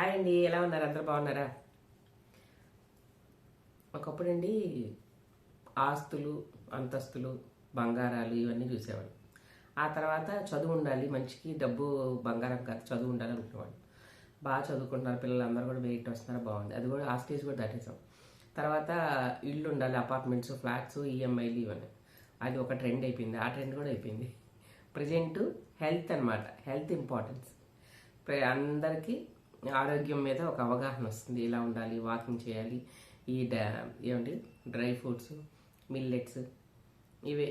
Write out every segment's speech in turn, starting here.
Hi అండి ఎలా ఉన్నారు? అందరు బాగున్నారా? ఒకప్పుడండి ఆస్తులు అంతస్తులు బంగారాలు ఇవన్నీ చూసేవాడు ఆ తర్వాత చదువు ఉండాలి మనిషికి డబ్బు బంగారం కాదు చదువు ఉండాలి అనుకునేవాడు బాగా చదువుకుంటున్నారు పిల్లలందరూ కూడా వెయిట్ వస్తున్నారు బాగుంది. అది కూడా ఆ స్టేజ్ కూడా దాటేసాం. తర్వాత ఇల్లు ఉండాలి అపార్ట్మెంట్స్ ఫ్లాట్స్ ఈఎంఐలు ఇవన్నీ. అది ఒక ట్రెండ్ అయిపోయింది. ఆ ట్రెండ్ కూడా అయిపోయింది. ప్రజెంట్ హెల్త్ అన్నమాట. Health importance. అందరికీ ఆరోగ్యం మీద ఒక అవగాహన వస్తుంది. ఇలా ఉండాలి? వాకింగ్ చేయాలి. ఈ డా ఏమండి? డ్రై ఫ్రూట్స్ మిల్లెట్స్ ఇవే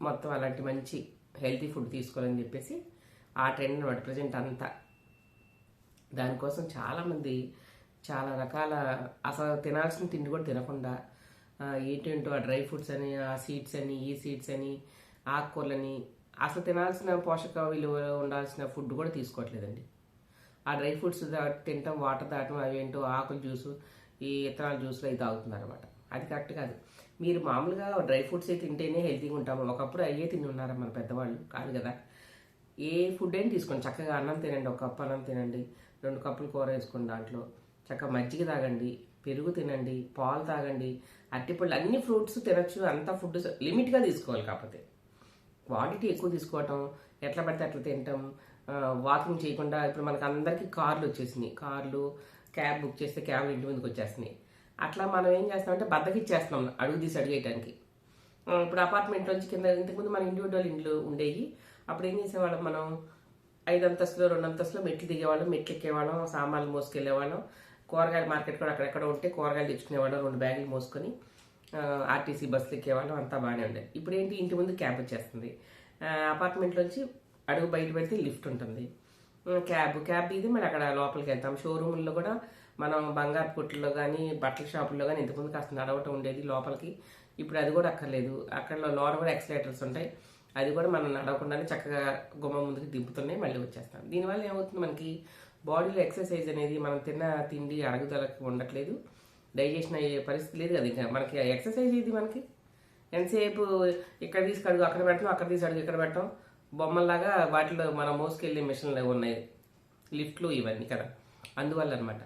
మొత్తం అలాంటి మంచి హెల్తీ ఫుడ్ తీసుకోవాలని చెప్పేసి ఆ ట్రెండ్ అనమాట ప్రజెంట్ అంతా. దానికోసం చాలామంది చాలా రకాల అసలు తినాల్సిన తిండి కూడా తినకుండా ఆ, ఏంటేంటో ఆ డ్రై ఫ్రూట్స్ అని ఆ సీడ్స్ అని ఈ సీడ్స్ అని ఆకుకూరలని అసలు తినాల్సిన పోషక విలువ ఉండాల్సిన ఫుడ్ కూడా తీసుకోవట్లేదండి. ఆ డ్రై ఫ్రూట్స్ తింటాం వాటర్ తాగటం అవేంటో ఆకుల జ్యూసు ఈ ఇత్తనాల జ్యూస్లో అవి తాగుతున్నారు అనమాట అది కరెక్ట్ కాదు. మీరు మామూలుగా డ్రై ఫ్రూట్స్ అయితే తింటేనే హెల్తీగా ఉంటాము. ఒకప్పుడు అయ్యే తిని ఉన్నారు మన పెద్దవాళ్ళు? కాదు కదా. ఏ ఫుడ్ అయినా తీసుకోండి. చక్కగా అన్నం తినండి. ఒక కప్పు అన్నం తినండి. రెండు కప్పులు కూర వేసుకోండి దాంట్లో. చక్కగా మజ్జిగ తాగండి. పెరుగు తినండి. పాలు తాగండి. అరటిపళ్ళు అన్ని ఫ్రూట్స్ తినచ్చు. అంత ఫుడ్ లిమిట్గా తీసుకోవాలి కాకపోతే. క్వాంటిటీ ఎక్కువ తీసుకోవటం ఎట్లా పడితే అట్లా తినటం వాకింగ్ చేయకుండా ఇప్పుడు మనకు అందరికీ కార్లు వచ్చేసినాయి. కార్లు క్యాబ్ బుక్ చేస్తే క్యాబ్లు ఇంటి ముందుకు వచ్చేస్తున్నాయి. అట్లా మనం ఏం చేస్తామంటే బద్దకిచ్చేస్తున్నాం అడుగు తీసి అడిగేయడానికి ఇప్పుడు అపార్ట్మెంట్ నుంచి కింద ఇంతకుముందు మన ఇండివిజువల్ ఇండ్లు ఉండేవి. అప్పుడు ఏం చేసేవాళ్ళం మనం? ఐదు అంతస్తులు రెండు అంతస్తులు మెట్లు దిగేవాళ్ళం మెట్లు ఎక్కేవాళ్ళం సామాన్లు మోసుకెళ్ళేవాళ్ళం. కూరగాయల మార్కెట్ కూడా అక్కడెక్కడ ఉంటే కూరగాయలు తెచ్చుకునేవాళ్ళం రెండు బ్యాగులు మోసుకొని. ఆర్టీసీ బస్సులు ఎక్కేవాళ్ళం అంతా బాగానే ఉండేది ఇప్పుడు ఏంటి ఇంటి ముందు క్యాబ్ వచ్చేస్తుంది. అపార్ట్మెంట్లోంచి అడుగు బయట పెడితే లిఫ్ట్ ఉంటుంది. క్యాబ్ క్యాబ్ ఇది మరి అక్కడ లోపలికి వెళ్తాం. షోరూముల్లో కూడా మనం బంగారు కొట్టుల్లో కానీ బట్టల షాపుల్లో కానీ ఇంతకుముందు కాస్త నడవటం ఉండేది లోపలికి. ఇప్పుడు అది కూడా అక్కర్లేదు. అక్కడ లోన కూడా ఎక్సలేటర్స్ ఉంటాయి. అది కూడా మనం నడవకుండానే చక్కగా గుమ్మ ముందుకు దింపుతున్నాయి మళ్ళీ వచ్చేస్తాం. దీనివల్ల ఏమవుతుంది మనకి? బాడీలో ఎక్సర్సైజ్ అనేది మనం తిన్న తిండి అరుగుదలకు ఉండట్లేదు. డైజెషన్ అయ్యే పరిస్థితి లేదు కదా. ఇంకా మనకి ఎక్సర్సైజ్ ఇది మనకి. ఎంతసేపు ఇక్కడ తీసుకడుగు అడుగు అక్కడ పెట్టడం అక్కడ తీసి అడుగు ఇక్కడ పెట్టడం. బొమ్మల్లాగా వాటిలో మనం మోసుకెళ్ళే మిషన్లు ఉన్నాయి. లిఫ్ట్లు ఇవన్నీ కదా. అందువల్ల అనమాట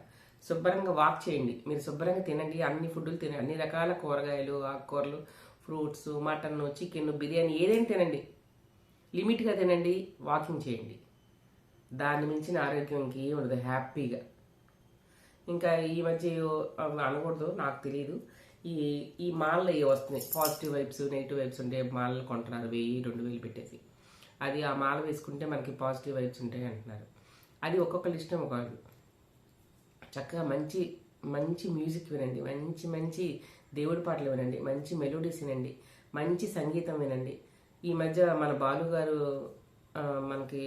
శుభ్రంగా వాక్ చేయండి. మీరు శుభ్రంగా తినండి. అన్ని ఫుడ్లు తినండి అన్ని రకాల కూరగాయలు ఆకుకూరలు ఫ్రూట్స్ మటన్ చికెన్ బిర్యానీ ఏదైనా తినండి. లిమిట్గా తినండి. వాకింగ్ చేయండి. దాన్ని మించిన ఆరోగ్యం ఇంకేం ఉండదు. హ్యాపీగా. ఇంకా ఈ మధ్య అనకూడదు నాకు తెలియదు ఈ ఈ మాల్లో ఏ వస్తున్నాయి. పాజిటివ్ వైబ్స్ నెగిటివ్ వైబ్స్ ఉంటే మాలలు కొంటున్నారు వెయ్యి రెండు వేలు పెట్టేసి. అది ఆ మాల వేసుకుంటే మనకి పాజిటివ్ వైబ్స్ ఉంటాయి అంటున్నారు. అది ఒక్కొక్కరి ఇష్టం ఒక చక్కగా మంచి మంచి మ్యూజిక్ వినండి. మంచి మంచి దేవుడి పాటలు వినండి. మంచి మెలోడీస్ వినండి. మంచి సంగీతం వినండి. ఈ మధ్య మన బాలు గారు మనకి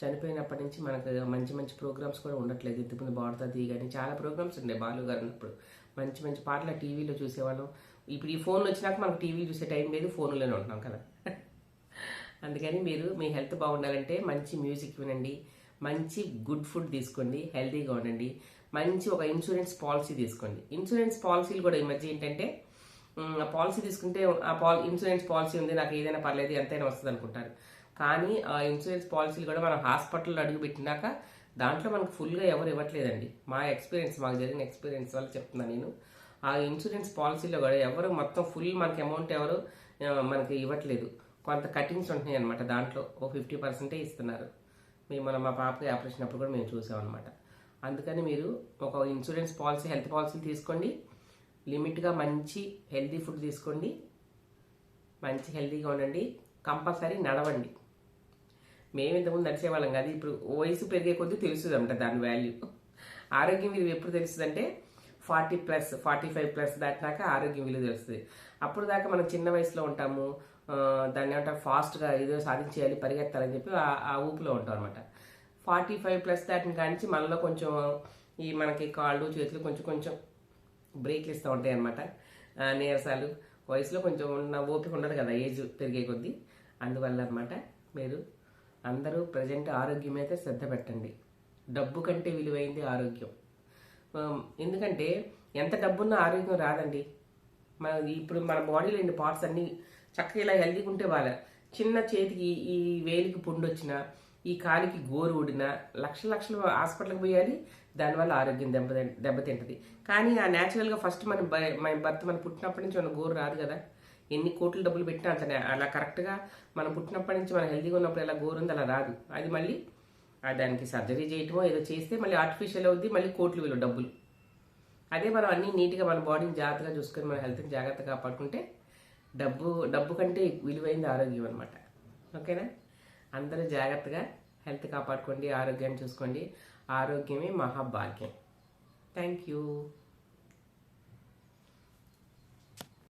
చనిపోయినప్పటి నుంచి మనకు మంచి మంచి ప్రోగ్రామ్స్ కూడా ఉండట్లేదు. ఇంతకుముందు బాడుతుంది కానీ చాలా ప్రోగ్రామ్స్ ఉండే బాలు గారు ఉన్నప్పుడు మంచి మంచి పాటలు టీవీలో చూసేవాళ్ళం. ఇప్పుడు ఈ ఫోన్లు వచ్చినాక మనకు టీవీ చూసే టైం లేదు ఫోన్లోనే ఉంటున్నాం కదా. అందుకని మీరు మీ హెల్త్ బాగుండాలంటే మంచి మ్యూజిక్ వినండి. మంచి గుడ్ ఫుడ్ తీసుకోండి హెల్తీగా ఉండండి. మంచి ఒక ఇన్సూరెన్స్ పాలసీ తీసుకోండి. ఇన్సూరెన్స్ పాలసీలు కూడా ఈ మధ్య ఏంటంటే ఆ పాలసీ తీసుకుంటే ఆ పాల ఇన్సూరెన్స్ పాలసీ ఉంది నాకు ఏదైనా పర్లేదు ఎంతైనా వస్తుంది అనుకుంటారు కానీ ఆ ఇన్సూరెన్స్ పాలసీలు కూడా మనం హాస్పిటల్లో అడుగు పెట్టినాక దాంట్లో మనకు ఫుల్గా ఎవరు ఇవ్వట్లేదండి. మా ఎక్స్పీరియన్స్ మాకు జరిగిన ఎక్స్పీరియన్స్ వల్ల చెప్తున్నాను నేను. ఆ ఇన్సూరెన్స్ పాలసీలో కూడా ఎవరు మొత్తం ఫుల్ మనకి అమౌంట్ ఎవరు మనకి ఇవ్వట్లేదు. కొంత కటింగ్స్ ఉంటున్నాయి అనమాట దాంట్లో. ఓ ఫిఫ్టీ పర్సెంటే ఇస్తున్నారు. మేము మన మా పాపకి ఆపరేషన్ అప్పుడు కూడా మేము చూసాం అనమాట అందుకని మీరు ఒక ఇన్సూరెన్స్ పాలసీ హెల్త్ పాలసీ తీసుకోండి. లిమిట్గా మంచి హెల్తీ ఫుడ్ తీసుకోండి. మంచి హెల్తీగా ఉండండి. కంపల్సరీ నడవండి. మేము ఇంతకుముందు నడిచేవాళ్ళం కాదు. ఇప్పుడు వయసు పెరిగే కొద్దీ తెలుస్తుంది అంట దాని వాల్యూ ఆరోగ్యం విలువ ఎప్పుడు తెలుస్తుందంటే forty plus forty five plus దాటినాక ఆరోగ్యం విలువ తెలుస్తుంది. అప్పుడు దాకా మనం చిన్న వయసులో ఉంటాము. దాన్ని ఏమంటారు? ఫాస్ట్గా ఏదో సాధించేయాలి పరిగెత్తాలని చెప్పి ఆ- ఆ ఊపులో ఉంటాం అనమాట ఫార్టీ ఫైవ్ ప్లస్ దాటిన కానించి మనలో కొంచెం ఈ మనకి కాళ్ళు చేతులు కొంచెం కొంచెం బ్రేక్లు ఇస్తూ ఉంటాయి అనమాట నీరసాలు. వయసులో కొంచెం ఉన్న ఓపిక ఉండదు కదా ఏజ్ పెరిగే కొద్దీ. అందువల్ల అనమాట మీరు అందరూ ప్రజెంట్ ఆరోగ్యం అయితే శ్రద్ధ పెట్టండి. డబ్బు కంటే విలువైంది ఆరోగ్యం. ఎందుకంటే ఎంత డబ్బున్నా ఆరోగ్యం రాదండి. మన ఇప్పుడు మన బాడీలో ఉండే పార్ట్స్ అన్ని చక్కగా ఇలా హెల్దీగా ఉంటే వాళ్ళ చిన్న చేతికి ఈ వేలికి పుండు వచ్చినా ఈ కాలికి గోరు ఊడినా లక్ష లక్షలు హాస్పిటల్కి పోయాలి దానివల్ల ఆరోగ్యం దెబ్బ దెబ్బతింటది కానీ ఆ న్యాచురల్గా ఫస్ట్ మన మన భర్త మనం పుట్టినప్పటి నుంచి మన గోరు రాదు కదా. ఎన్ని కోట్లు డబ్బులు పెట్టినా అంతనే. అలా కరెక్ట్గా మనం పుట్టినప్పటి నుంచి మనం హెల్తీగా ఉన్నప్పుడు ఎలా గోరు ఉంది అలా రాదు. అది మళ్ళీ దానికి సర్జరీ చేయటమో ఏదో చేస్తే మళ్ళీ ఆర్టిఫిషియల్ అవుద్ది మళ్ళీ కోట్లు విలువ డబ్బులు. అదే మనం అన్ని నీట్గా మన బాడీని జాగ్రత్తగా చూసుకొని మన హెల్త్ని జాగ్రత్తగా కాపాడుకుంటే డబ్బు డబ్బు కంటే విలువైంది ఆరోగ్యం అనమాట ఓకేనా? అందరూ జాగ్రత్తగా హెల్త్ కాపాడుకోండి ఆరోగ్యాన్ని చూసుకోండి. ఆరోగ్యమే మహాభాగ్యం. Thank you